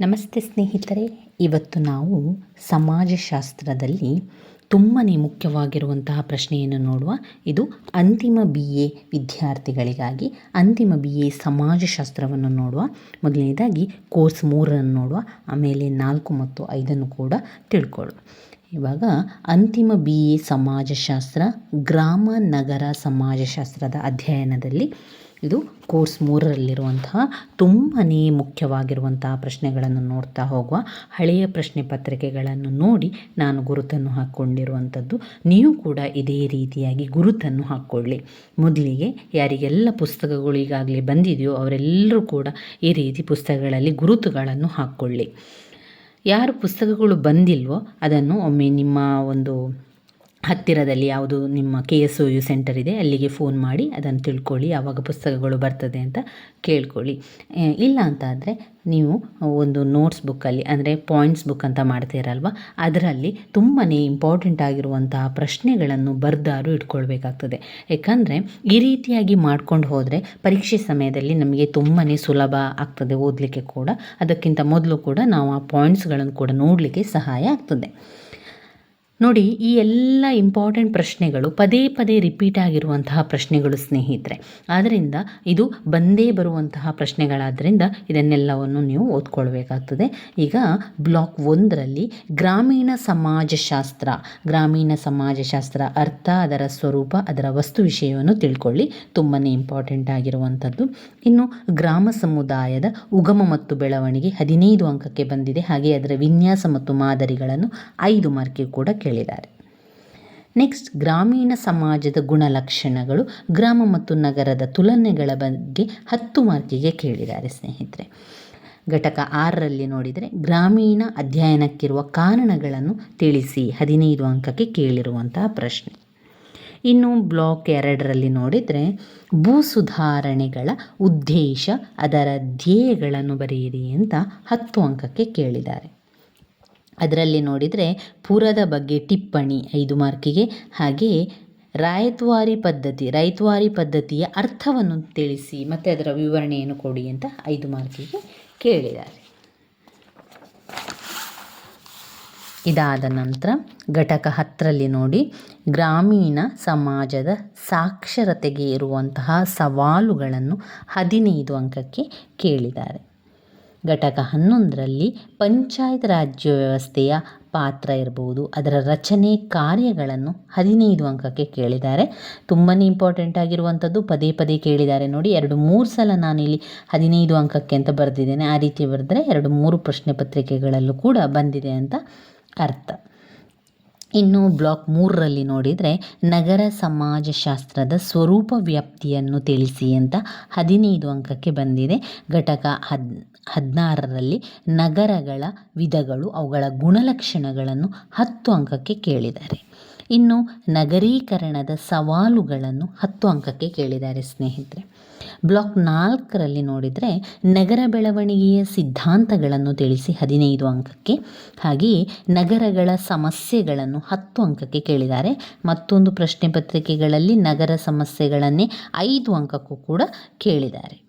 ನಮಸ್ತೆ ಸ್ನೇಹಿತರೆ, ಇವತ್ತು ನಾವು ಸಮಾಜಶಾಸ್ತ್ರದಲ್ಲಿ ತುಂಬಾ ಮುಖ್ಯವಾಗಿರುವಂತಹ ಪ್ರಶ್ನೆಯನ್ನು ನೋಡುವ ಇದು ಅಂತಿಮ ಬಿ ಎ ವಿದ್ಯಾರ್ಥಿಗಳಿಗಾಗಿ ಅಂತಿಮ ಬಿ ಎ ಸಮಾಜಶಾಸ್ತ್ರವನ್ನು ನೋಡುವ, ಮೊದಲನೇದಾಗಿ ಕೋರ್ಸ್ ಮೂರನ್ನು ನೋಡುವ, ಆಮೇಲೆ ನಾಲ್ಕು ಮತ್ತು ಐದನ್ನು ಕೂಡ ತಿಳ್ಕೊಳ್ಳು ಇವಾಗ ಅಂತಿಮ ಬಿ ಎ ಸಮಾಜಶಾಸ್ತ್ರ, ಗ್ರಾಮ ನಗರ ಸಮಾಜಶಾಸ್ತ್ರದ ಅಧ್ಯಯನದಲ್ಲಿ ಇದು ಕೋರ್ಸ್ ಮೂರರಲ್ಲಿರುವಂತಹ ತುಂಬಾ ಮುಖ್ಯವಾಗಿರುವಂತಹ ಪ್ರಶ್ನೆಗಳನ್ನು ನೋಡ್ತಾ ಹೋಗುವ ಹಳೆಯ ಪ್ರಶ್ನೆ ಪತ್ರಿಕೆಗಳನ್ನು ನೋಡಿ ನಾನು ಗುರುತನ್ನು ಹಾಕ್ಕೊಂಡಿರುವಂಥದ್ದು. ನೀವು ಕೂಡ ಇದೇ ರೀತಿಯಾಗಿ ಗುರುತನ್ನು ಹಾಕ್ಕೊಳ್ಳಿ. ಮೊದಲಿಗೆ ಯಾರಿಗೆಲ್ಲ ಪುಸ್ತಕಗಳು ಈಗಾಗಲೇ ಬಂದಿದೆಯೋ ಅವರೆಲ್ಲರೂ ಕೂಡ ಈ ರೀತಿ ಪುಸ್ತಕಗಳಲ್ಲಿ ಗುರುತುಗಳನ್ನು ಹಾಕ್ಕೊಳ್ಳಿ. ಯಾರು ಪುಸ್ತಕಗಳು ಬಂದಿಲ್ವೋ ಅದನ್ನು ಒಮ್ಮೆ ನಿಮ್ಮ ಒಂದು ಹತ್ತಿರದಲ್ಲಿ ಯಾವುದು ನಿಮ್ಮ K S O U center ಇದೆ, ಅಲ್ಲಿಗೆ ಫೋನ್ ಮಾಡಿ ಅದನ್ನು ತಿಳ್ಕೊಳ್ಳಿ, ಯಾವಾಗ ಪುಸ್ತಕಗಳು ಬರ್ತದೆ ಅಂತ ಕೇಳ್ಕೊಳ್ಳಿ. ಇಲ್ಲ ಅಂತ ಆದರೆ ನೀವು ಒಂದು ನೋಟ್ಸ್ ಬುಕ್ಕಲ್ಲಿ ಅಂದರೆ ಪಾಯಿಂಟ್ಸ್ ಬುಕ್ ಅಂತ ಮಾಡ್ತೀರಲ್ವ ಅದರಲ್ಲಿ ತುಂಬಾ ಇಂಪಾರ್ಟೆಂಟ್ ಆಗಿರುವಂತಹ ಪ್ರಶ್ನೆಗಳನ್ನು ಬರ್ದಾರು ಇಟ್ಕೊಳ್ಬೇಕಾಗ್ತದೆ. ಯಾಕಂದರೆ ಈ ರೀತಿಯಾಗಿ ಮಾಡ್ಕೊಂಡು ಹೋದರೆ ಪರೀಕ್ಷೆ ಸಮಯದಲ್ಲಿ ನಮಗೆ ತುಂಬಾ ಸುಲಭ ಆಗ್ತದೆ ಓದಲಿಕ್ಕೆ ಕೂಡ. ಅದಕ್ಕಿಂತ ಮೊದಲು ಕೂಡ ನಾವು ಆ ಪಾಯಿಂಟ್ಸ್ಗಳನ್ನು ಕೂಡ ನೋಡಲಿಕ್ಕೆ ಸಹಾಯ ಆಗ್ತದೆ. ನೋಡಿ, ಈ ಎಲ್ಲ ಇಂಪಾರ್ಟೆಂಟ್ ಪ್ರಶ್ನೆಗಳು ಪದೇ ಪದೇ ರಿಪೀಟ್ ಆಗಿರುವಂತಹ ಪ್ರಶ್ನೆಗಳು ಸ್ನೇಹಿತರೆ. ಆದ್ದರಿಂದ ಇದು ಬಂದೇ ಬರುವಂತಹ ಪ್ರಶ್ನೆಗಳಾದ್ದರಿಂದ ಇದನ್ನೆಲ್ಲವನ್ನು ನೀವು ಓದ್ಕೊಳ್ಬೇಕಾಗ್ತದೆ. ಈಗ ಬ್ಲಾಕ್ ಒಂದರಲ್ಲಿ ಗ್ರಾಮೀಣ ಸಮಾಜಶಾಸ್ತ್ರ. ಗ್ರಾಮೀಣ ಸಮಾಜಶಾಸ್ತ್ರ ಅರ್ಥ, ಅದರ ಸ್ವರೂಪ, ಅದರ ವಸ್ತು ವಿಷಯವನ್ನು ತಿಳ್ಕೊಳ್ಳಿ. ತುಂಬಾ ಇಂಪಾರ್ಟೆಂಟ್ ಆಗಿರುವಂಥದ್ದು. ಇನ್ನು ಗ್ರಾಮ ಸಮುದಾಯದ ಉಗಮ ಮತ್ತು ಬೆಳವಣಿಗೆ ಹದಿನೈದು ಅಂಕಕ್ಕೆ ಬಂದಿದೆ. ಹಾಗೆ ಅದರ ವಿನ್ಯಾಸ ಮತ್ತು ಮಾದರಿಗಳನ್ನು ಐದು ಮಾರ್ಕಿಗೆ ಕೂಡ ಕೇಳಿದ್ದಾರೆ. ನೆಕ್ಸ್ಟ್, ಗ್ರಾಮೀಣ ಸಮಾಜದ ಗುಣಲಕ್ಷಣಗಳು ಗ್ರಾಮ ಮತ್ತು ನಗರದ ತುಲನೆಗಳ ಬಗ್ಗೆ ಹತ್ತು ಮಾರ್ಕಿಗೆ ಕೇಳಿದ್ದಾರೆ ಸ್ನೇಹಿತರೆ. ಘಟಕ ಆರರಲ್ಲಿ ನೋಡಿದರೆ, ಗ್ರಾಮೀಣ ಅಧ್ಯಯನಕ್ಕಿರುವ ಕಾರಣಗಳನ್ನು ತಿಳಿಸಿ ಹದಿನೈದು ಅಂಕಕ್ಕೆ ಕೇಳಿರುವಂತಹ ಪ್ರಶ್ನೆ. ಇನ್ನು ಬ್ಲಾಕ್ ಎರಡರಲ್ಲಿ ನೋಡಿದರೆ, ಭೂ ಸುಧಾರಣೆಗಳ ಉದ್ದೇಶ ಅದರ ಧ್ಯೇಯಗಳನ್ನು ಬರೆಯಿರಿ ಅಂತ ಹತ್ತು ಅಂಕಕ್ಕೆ ಕೇಳಿದ್ದಾರೆ. ಅದರಲ್ಲಿ ನೋಡಿದರೆ ಪುರದ ಬಗ್ಗೆ ಟಿಪ್ಪಣಿ ಐದು ಮಾರ್ಕಿಗೆ ಹಾಗೆಯೇ ರಾಯತ್ವಾರಿ ಪದ್ಧತಿ ರೈತುವಾರಿ ಪದ್ಧತಿಯ ಅರ್ಥವನ್ನು ತಿಳಿಸಿ, ಮತ್ತು ಅದರ ವಿವರಣೆಯನ್ನು ಕೊಡಿ ಅಂತ ಐದು ಮಾರ್ಕಿಗೆ ಕೇಳಿದ್ದಾರೆ. ಇದಾದ ನಂತರ ಘಟಕ ಹತ್ತರಲ್ಲಿ ನೋಡಿ, ಗ್ರಾಮೀಣ ಸಮಾಜದ ಸಾಕ್ಷರತೆಗೆ ಇರುವಂತಹ ಸವಾಲುಗಳನ್ನು ಹದಿನೈದು ಅಂಕಕ್ಕೆ ಕೇಳಿದ್ದಾರೆ. ಘಟಕ ಹನ್ನೊಂದರಲ್ಲಿ ಪಂಚಾಯತ್ ರಾಜ್ಯ ವ್ಯವಸ್ಥೆಯ ಪಾತ್ರ ಇರ್ಬೋದು. ಅದರ ರಚನೆ ಕಾರ್ಯಗಳನ್ನು ಹದಿನೈದು ಅಂಕಕ್ಕೆ ಕೇಳಿದ್ದಾರೆ. ತುಂಬಾ ಇಂಪಾರ್ಟೆಂಟ್ ಆಗಿರುವಂಥದ್ದು ಪದೇ ಪದೇ ಕೇಳಿದ್ದಾರೆ ನೋಡಿ. ಎರಡು ಮೂರು ಸಲ ನಾನು ಇಲ್ಲಿ ಹದಿನೈದು ಅಂಕಕ್ಕೆ ಅಂತ ಬರೆದಿದ್ದೇನೆ. ಆ ರೀತಿ ಬರೆದ್ರೆ ಎರಡು ಮೂರು ಪ್ರಶ್ನೆ ಪತ್ರಿಕೆಗಳಲ್ಲೂ ಕೂಡ ಬಂದಿದೆ ಅಂತ ಅರ್ಥ. ಇನ್ನು ಬ್ಲಾಕ್ ಮೂರರಲ್ಲಿ ನೋಡಿದರೆ ನಗರ ಸಮಾಜಶಾಸ್ತ್ರದ ಸ್ವರೂಪ ವ್ಯಾಪ್ತಿಯನ್ನು ತಿಳಿಸಿ ಅಂತ ಹದಿನೈದು ಅಂಕಕ್ಕೆ ಬಂದಿದೆ. ಘಟಕ ಹದ್, ಹದಿನಾರರಲ್ಲಿ ನಗರಗಳ ವಿಧಗಳು ಅವುಗಳ ಗುಣಲಕ್ಷಣಗಳನ್ನು ಹತ್ತು ಅಂಕಕ್ಕೆ ಕೇಳಿದ್ದಾರೆ. ಇನ್ನು ನಗರೀಕರಣದ ಸವಾಲುಗಳನ್ನು ಹತ್ತು ಅಂಕಕ್ಕೆ ಕೇಳಿದ್ದಾರೆ ಸ್ನೇಹಿತರೆ. ಬ್ಲಾಕ್ ನಾಲ್ಕರಲ್ಲಿ ನೋಡಿದರೆ ನಗರ ಬೆಳವಣಿಗೆಯ ಸಿದ್ಧಾಂತಗಳನ್ನು ತಿಳಿಸಿ ಹದಿನೈದು ಅಂಕಕ್ಕೆ. ಹಾಗೆಯೇ ನಗರಗಳ ಸಮಸ್ಯೆಗಳನ್ನು ಹತ್ತು ಅಂಕಕ್ಕೆ ಕೇಳಿದ್ದಾರೆ. ಮತ್ತೊಂದು ಪ್ರಶ್ನೆ ಪತ್ರಿಕೆಗಳಲ್ಲಿ ನಗರ ಸಮಸ್ಯೆಗಳನ್ನೇ ಐದು ಅಂಕಕ್ಕೂ ಕೂಡ ಕೇಳಿದ್ದಾರೆ.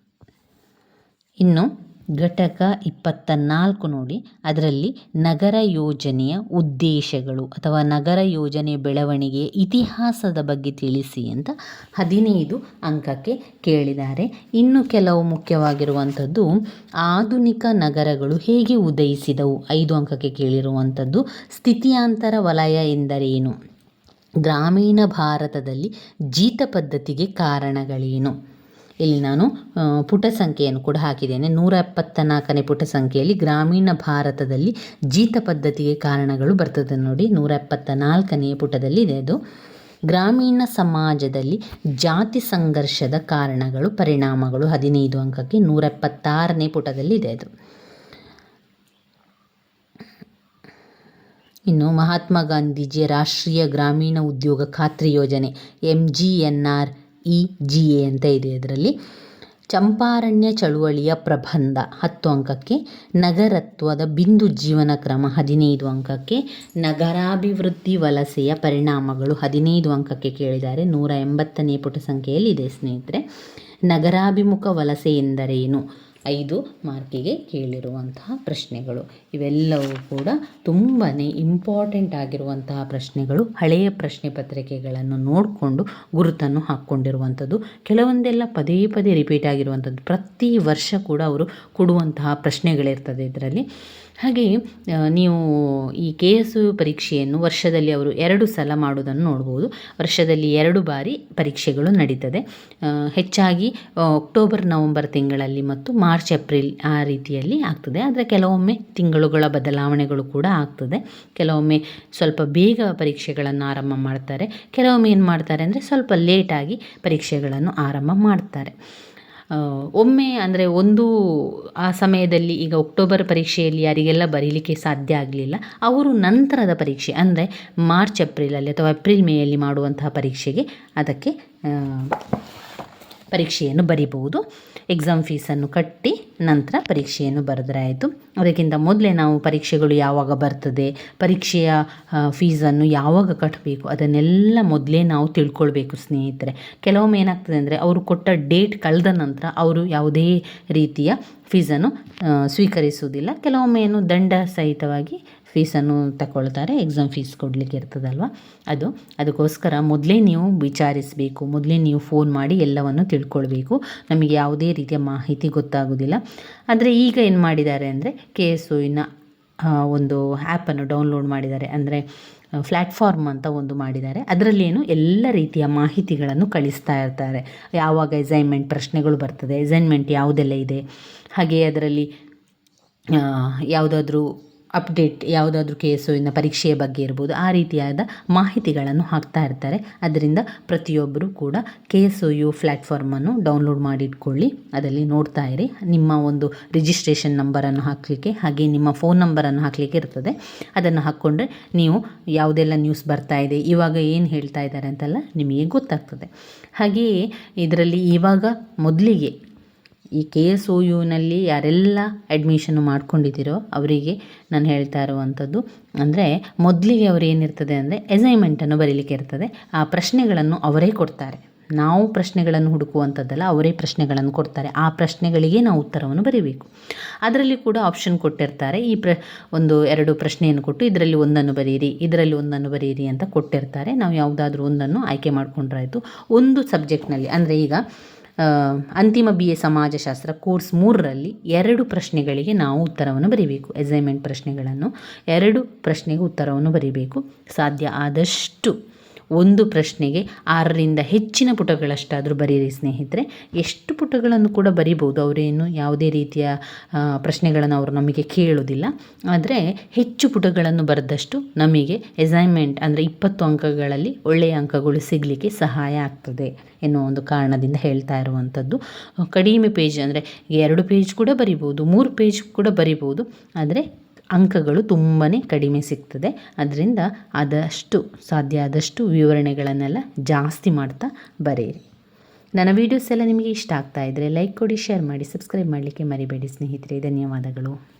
ಇನ್ನು ಘಟಕ ಇಪ್ಪತ್ತ ನಾಲ್ಕು ನೋಡಿ. ಅದರಲ್ಲಿ ನಗರ ಯೋಜನೆಯ ಉದ್ದೇಶಗಳು ಅಥವಾ ನಗರ ಯೋಜನೆ ಬೆಳವಣಿಗೆಯ ಇತಿಹಾಸದ ಬಗ್ಗೆ ತಿಳಿಸಿ ಅಂತ ಹದಿನೈದು ಅಂಕಕ್ಕೆ ಕೇಳಿದ್ದಾರೆ. ಇನ್ನು ಕೆಲವು ಮುಖ್ಯವಾಗಿರುವಂಥದ್ದು, ಆಧುನಿಕ ನಗರಗಳು ಹೇಗೆ ಉದಯಿಸಿದವು? ಐದು ಅಂಕಕ್ಕೆ ಕೇಳಿರುವಂಥದ್ದು, ಸ್ಥಿತಿಯಾಂತರ ವಲಯ ಎಂದರೇನು? ಗ್ರಾಮೀಣ ಭಾರತದಲ್ಲಿ ಜೀತ ಪದ್ಧತಿಗೆ ಕಾರಣಗಳೇನು? ಇಲ್ಲಿ ನಾನು ಪುಟ ಸಂಖ್ಯೆಯನ್ನು ಕೂಡ ಹಾಕಿದ್ದೇನೆ. ನೂರ ಎಪ್ಪತ್ತ ನಾಲ್ಕನೇ ಪುಟ ಸಂಖ್ಯೆಯಲ್ಲಿ ಗ್ರಾಮೀಣ ಭಾರತದಲ್ಲಿ ಜೀತ ಪದ್ಧತಿಗೆ ಕಾರಣಗಳು ಬರ್ತದೆ ನೋಡಿ. ನೂರ ಎಪ್ಪತ್ತ ನಾಲ್ಕನೆಯ ಪುಟದಲ್ಲಿ ಇದೆ ಅದು. ಗ್ರಾಮೀಣ ಸಮಾಜದಲ್ಲಿ ಜಾತಿ ಸಂಘರ್ಷದ ಕಾರಣಗಳು, ಪರಿಣಾಮಗಳು ಹದಿನೈದು ಅಂಕಕ್ಕೆ ನೂರ ಎಪ್ಪತ್ತಾರನೇ ಪುಟದಲ್ಲಿ ಇದೆ ಅದು. ಇನ್ನು ಮಹಾತ್ಮ ಗಾಂಧೀಜಿ ರಾಷ್ಟ್ರೀಯ ಗ್ರಾಮೀಣ ಉದ್ಯೋಗ ಖಾತ್ರಿ ಯೋಜನೆ M G N R E G A ಅಂತ ಇದೆ ಅದರಲ್ಲಿ. ಚಂಪಾರಣ್ಯ ಚಳುವಳಿಯ ಪ್ರಬಂಧ ಹತ್ತು ಅಂಕಕ್ಕೆ, ನಗರತ್ವದ ಬಿಂದು ಜೀವನ ಕ್ರಮ ಹದಿನೈದು ಅಂಕಕ್ಕೆ, ನಗರಾಭಿವೃದ್ಧಿ ವಲಸೆಯ ಪರಿಣಾಮಗಳು ಹದಿನೈದು ಅಂಕಕ್ಕೆ ಕೇಳಿದ್ದಾರೆ. ನೂರ ಎಂಬತ್ತನೇ ಪುಟ ಸಂಖ್ಯೆಯಲ್ಲಿ ಇದೆ ಸ್ನೇಹಿತರೆ. ನಗರಾಭಿಮುಖ ವಲಸೆ ಎಂದರೇನು? ಐದು ಮಾರ್ಕಿಗೆ ಕೇಳಿರುವಂತಹ ಪ್ರಶ್ನೆಗಳು. ಇವೆಲ್ಲವೂ ಕೂಡ ತುಂಬಾ ಇಂಪಾರ್ಟೆಂಟ್ ಆಗಿರುವಂತಹ ಪ್ರಶ್ನೆಗಳು. ಹಳೆಯ ಪ್ರಶ್ನೆ ಪತ್ರಿಕೆಗಳನ್ನು ನೋಡಿಕೊಂಡು ಗುರುತನ್ನು ಹಾಕ್ಕೊಂಡಿರುವಂಥದ್ದು. ಕೆಲವೊಂದೆಲ್ಲ ಪದೇ ಪದೇ ರಿಪೀಟ್ ಆಗಿರುವಂಥದ್ದು. ಪ್ರತಿ ವರ್ಷ ಕೂಡ ಅವರು ಕೊಡುವಂತಹ ಪ್ರಶ್ನೆಗಳಿರ್ತದೆ ಇದರಲ್ಲಿ. ಹಾಗೆ ನೀವು ಈ ಕೆ ಎಸ್ ಯು ಪರೀಕ್ಷೆಯನ್ನು ವರ್ಷದಲ್ಲಿ ಅವರು ಎರಡು ಸಲ ಮಾಡುವುದನ್ನು ನೋಡ್ಬೋದು. ವರ್ಷದಲ್ಲಿ ಎರಡು ಬಾರಿ ಪರೀಕ್ಷೆಗಳು ನಡೀತದೆ. ಹೆಚ್ಚಾಗಿ ಅಕ್ಟೋಬರ್, ನವಂಬರ್ ತಿಂಗಳಲ್ಲಿ ಮತ್ತು ಮಾರ್ಚ್, ಏಪ್ರಿಲ್ ಆ ರೀತಿಯಲ್ಲಿ ಆಗ್ತದೆ. ಆದರೆ ಕೆಲವೊಮ್ಮೆ ತಿಂಗಳುಗಳ ಬದಲಾವಣೆಗಳು ಕೂಡ ಆಗ್ತದೆ. ಕೆಲವೊಮ್ಮೆ ಸ್ವಲ್ಪ ಬೇಗ ಪರೀಕ್ಷೆಗಳನ್ನು ಆರಂಭ ಮಾಡ್ತಾರೆ. ಕೆಲವೊಮ್ಮೆ ಏನು ಮಾಡ್ತಾರೆ ಅಂದರೆ ಸ್ವಲ್ಪ ಲೇಟಾಗಿ ಪರೀಕ್ಷೆಗಳನ್ನು ಆರಂಭ ಮಾಡ್ತಾರೆ. ಒಮ್ಮೆ ಅಂದರೆ ಒಂದು, ಆ ಸಮಯದಲ್ಲಿ ಈಗ ಅಕ್ಟೋಬರ್ ಪರೀಕ್ಷೆಯಲ್ಲಿ ಯಾರಿಗೆಲ್ಲ ಬರೀಲಿಕ್ಕೆ ಸಾಧ್ಯ ಆಗಲಿಲ್ಲ, ಅವರು ನಂತರದ ಪರೀಕ್ಷೆ ಅಂದರೆ ಮಾರ್ಚ್ ಏಪ್ರಿಲಲ್ಲಿ ಅಥವಾ ಏಪ್ರಿಲ್ ಮೇಯಲ್ಲಿ ಮಾಡುವಂತಹ ಪರೀಕ್ಷೆಗೆ ಅದಕ್ಕೆ ಪರೀಕ್ಷೆಯನ್ನು ಬರಿಬಹುದು. ಎಕ್ಸಾಮ್ ಫೀಸನ್ನು ಕಟ್ಟಿ ನಂತರ ಪರೀಕ್ಷೆಯನ್ನು ಬರೆದ್ರಾಯಿತು. ಅದಕ್ಕಿಂತ ಮೊದಲೇ ನಾವು ಪರೀಕ್ಷೆಗಳು ಯಾವಾಗ ಬರ್ತದೆ, ಪರೀಕ್ಷೆಯ ಫೀಸನ್ನು ಯಾವಾಗ ಕಟ್ಟಬೇಕು ಅದನ್ನೆಲ್ಲ ಮೊದಲೇ ನಾವು ತಿಳ್ಕೊಳ್ಬೇಕು ಸ್ನೇಹಿತರೆ. ಕೆಲವೊಮ್ಮೆ ಏನಾಗ್ತದೆ ಅಂದರೆ ಅವರು ಕೊಟ್ಟ ಡೇಟ್ ಕಳೆದ ನಂತರ ಅವರು ಯಾವುದೇ ರೀತಿಯ ಫೀಸನ್ನು ಸ್ವೀಕರಿಸುವುದಿಲ್ಲ. ಕೆಲವೊಮ್ಮೆ ಏನು ದಂಡ ಸಹಿತವಾಗಿ ಫೀಸನ್ನು ತಗೊಳ್ತಾರೆ ಎಕ್ಸಾಮ್ ಫೀಸ್ ಕೊಡಲಿಕ್ಕೆ ಇರ್ತದಲ್ವ? ಅದು, ಅದಕ್ಕೋಸ್ಕರ ಮೊದಲೇ ನೀವು ವಿಚಾರಿಸಬೇಕು, ಮೊದಲೇ ನೀವು ಫೋನ್ ಮಾಡಿ ಎಲ್ಲವನ್ನು ತಿಳ್ಕೊಳ್ಬೇಕು. ನಮಗೆ ಯಾವುದೇ ರೀತಿಯ ಮಾಹಿತಿ ಗೊತ್ತಾಗೋದಿಲ್ಲ. ಆದರೆ ಈಗ ಏನು ಮಾಡಿದ್ದಾರೆ ಅಂದರೆ ಕೆ ಎಸ್ ಒನ ಒಂದು ಆ್ಯಪನ್ನು ಡೌನ್ಲೋಡ್ ಮಾಡಿದ್ದಾರೆ. ಅಂದರೆ ಪ್ಲ್ಯಾಟ್ಫಾರ್ಮ್ ಅಂತ ಒಂದು ಮಾಡಿದ್ದಾರೆ. ಅದರಲ್ಲಿ ಏನು ಎಲ್ಲ ರೀತಿಯ ಮಾಹಿತಿಗಳನ್ನು ಕಳಿಸ್ತಾ ಇರ್ತಾರೆ. ಯಾವಾಗ ಎಸೈನ್ಮೆಂಟ್ ಪ್ರಶ್ನೆಗಳು ಬರ್ತದೆ ಎಸೈನ್ಮೆಂಟ್ ಯಾವುದೆಲ್ಲ ಇದೆ? ಹಾಗೆ ಅದರಲ್ಲಿ ಯಾವುದಾದ್ರೂ ಅಪ್ಡೇಟ್ ಯಾವುದಾದ್ರೂ ಕೇಸು ಇನ್ನು ಪರೀಕ್ಷೆಯ ಬಗ್ಗೆ ಇರ್ಬೋದು, ಆ ರೀತಿಯಾದ ಮಾಹಿತಿಗಳನ್ನು ಹಾಕ್ತಾ ಇರ್ತಾರೆ. ಅದರಿಂದ ಪ್ರತಿಯೊಬ್ಬರು ಕೂಡ ಕೆ ಎಸ್ ಒ ಯು ಪ್ಲ್ಯಾಟ್ಫಾರ್ಮನ್ನು ಡೌನ್ಲೋಡ್ ಮಾಡಿಟ್ಕೊಳ್ಳಿ, ಅದರಲ್ಲಿ ನೋಡ್ತಾ ಇರಿ. ನಿಮ್ಮ ಒಂದು ರಿಜಿಸ್ಟ್ರೇಷನ್ ನಂಬರನ್ನು ಹಾಕಲಿಕ್ಕೆ, ಹಾಗೆ ನಿಮ್ಮ ಫೋನ್ ನಂಬರನ್ನು ಹಾಕಲಿಕ್ಕೆ ಇರ್ತದೆ. ಅದನ್ನು ಹಾಕ್ಕೊಂಡ್ರೆ ನೀವು ಯಾವುದೆಲ್ಲ ನ್ಯೂಸ್ ಬರ್ತಾ ಇದೆ, ಇವಾಗ ಏನು ಹೇಳ್ತಾ ಇದ್ದಾರೆ ಅಂತೆಲ್ಲ ನಿಮಗೆ ಗೊತ್ತಾಗ್ತದೆ. ಹಾಗೆಯೇ ಇದರಲ್ಲಿ ಇವಾಗ ಮೊದಲಿಗೆ ಈ ಕೆ ಎಸ್ ಒ ಯುನಲ್ಲಿ ಯಾರೆಲ್ಲ ಅಡ್ಮಿಷನ್ನು ಮಾಡ್ಕೊಂಡಿದ್ದೀರೋ ಅವರಿಗೆ ನಾನು ಹೇಳ್ತಾ ಇರುವಂಥದ್ದು. ಅಂದರೆ ಮೊದಲಿಗೆ ಅವರು ಏನಿರ್ತದೆ ಅಂದರೆ ಎಸೈನ್ಮೆಂಟನ್ನು ಬರೀಲಿಕ್ಕೆ ಇರ್ತದೆ. ಆ ಪ್ರಶ್ನೆಗಳನ್ನು ಅವರೇ ಕೊಡ್ತಾರೆ. ನಾವು ಪ್ರಶ್ನೆಗಳನ್ನು ಹುಡುಕುವಂಥದ್ದಲ್ಲ, ಅವರೇ ಪ್ರಶ್ನೆಗಳನ್ನು ಕೊಡ್ತಾರೆ. ಆ ಪ್ರಶ್ನೆಗಳಿಗೆ ನಾವು ಉತ್ತರವನ್ನು ಬರೀಬೇಕು. ಅದರಲ್ಲಿ ಕೂಡ ಆಪ್ಷನ್ ಕೊಟ್ಟಿರ್ತಾರೆ. ಈ ಪ್ರ, ಒಂದು ಎರಡು ಪ್ರಶ್ನೆಯನ್ನು ಕೊಟ್ಟು ಇದರಲ್ಲಿ ಒಂದನ್ನು ಬರೀರಿ, ಇದರಲ್ಲಿ ಒಂದನ್ನು ಬರೀರಿ ಅಂತ ಕೊಟ್ಟಿರ್ತಾರೆ. ನಾವು ಯಾವುದಾದ್ರೂ ಒಂದನ್ನು ಆಯ್ಕೆ ಮಾಡಿಕೊಂಡ್ರಾಯಿತು. ಒಂದು ಸಬ್ಜೆಕ್ಟ್ನಲ್ಲಿ ಅಂದರೆ ಈಗ ಅಂತಿಮ ಬಿ ಎ ಸಮಾಜಶಾಸ್ತ್ರ ಕೋರ್ಸ್ ಮೂರರಲ್ಲಿ ಎರಡು ಪ್ರಶ್ನೆಗಳಿಗೆ ನಾವು ಉತ್ತರವನ್ನು ಬರೀಬೇಕು. ಅಸೈನ್ಮೆಂಟ್ ಪ್ರಶ್ನೆಗಳನ್ನು ಎರಡು ಪ್ರಶ್ನೆಗೆ ಉತ್ತರವನ್ನು ಬರೀಬೇಕು. ಸಾಧ್ಯ ಆದಷ್ಟು ಒಂದು ಪ್ರಶ್ನೆಗೆ ಆರರಿಂದ ಹೆಚ್ಚಿನ ಪುಟಗಳಷ್ಟಾದರೂ ಬರೀರಿ ಸ್ನೇಹಿತರೆ. ಎಷ್ಟು ಪುಟಗಳನ್ನು ಕೂಡ ಬರಿಬೋದು ಅವರೇನು ಯಾವುದೇ ರೀತಿಯ ಪ್ರಶ್ನೆಗಳನ್ನು ಅವರು ನಮಗೆ ಕೇಳೋದಿಲ್ಲ ಆದರೆ ಹೆಚ್ಚು ಪುಟಗಳನ್ನು ಬರೆದಷ್ಟು ನಮಗೆ ಎಸೈನ್ಮೆಂಟ್ ಅಂದರೆ ಇಪ್ಪತ್ತು ಅಂಕಗಳಲ್ಲಿ ಒಳ್ಳೆಯ ಅಂಕಗಳು ಸಿಗಲಿಕ್ಕೆ ಸಹಾಯ ಆಗ್ತದೆ ಎನ್ನುವ ಒಂದು ಕಾರಣದಿಂದ ಹೇಳ್ತಾ ಇರುವಂಥದ್ದು. ಕಡಿಮೆ ಪೇಜ್ ಅಂದರೆ ಎರಡು ಪೇಜ್ ಕೂಡ ಬರಿಬೋದು ಮೂರು ಪೇಜ್ ಕೂಡ ಬರಿಬೋದು ಆದರೆ ಅಂಕಗಳು ತುಂಬಾ ಕಡಿಮೆ ಸಿಗ್ತದೆ. ಅದರಿಂದ ಆದಷ್ಟು ಸಾಧ್ಯ ಆದಷ್ಟು ವಿವರಣೆಗಳನ್ನೆಲ್ಲ ಜಾಸ್ತಿ ಮಾಡ್ತಾ ಬರೆಯಿರಿ. ನನ್ನ ವೀಡಿಯೋಸ್ ಎಲ್ಲ ನಿಮಗೆ ಇಷ್ಟ ಆಗ್ತಾ ಇದ್ದರೆ ಲೈಕ್ ಕೊಡಿ ಶೇರ್ ಮಾಡಿ ಸಬ್ಸ್ಕ್ರೈಬ್ ಮಾಡಲಿಕ್ಕೆ ಮರಿಬೇಡಿ ಸ್ನೇಹಿತರೆ. ಧನ್ಯವಾದಗಳು.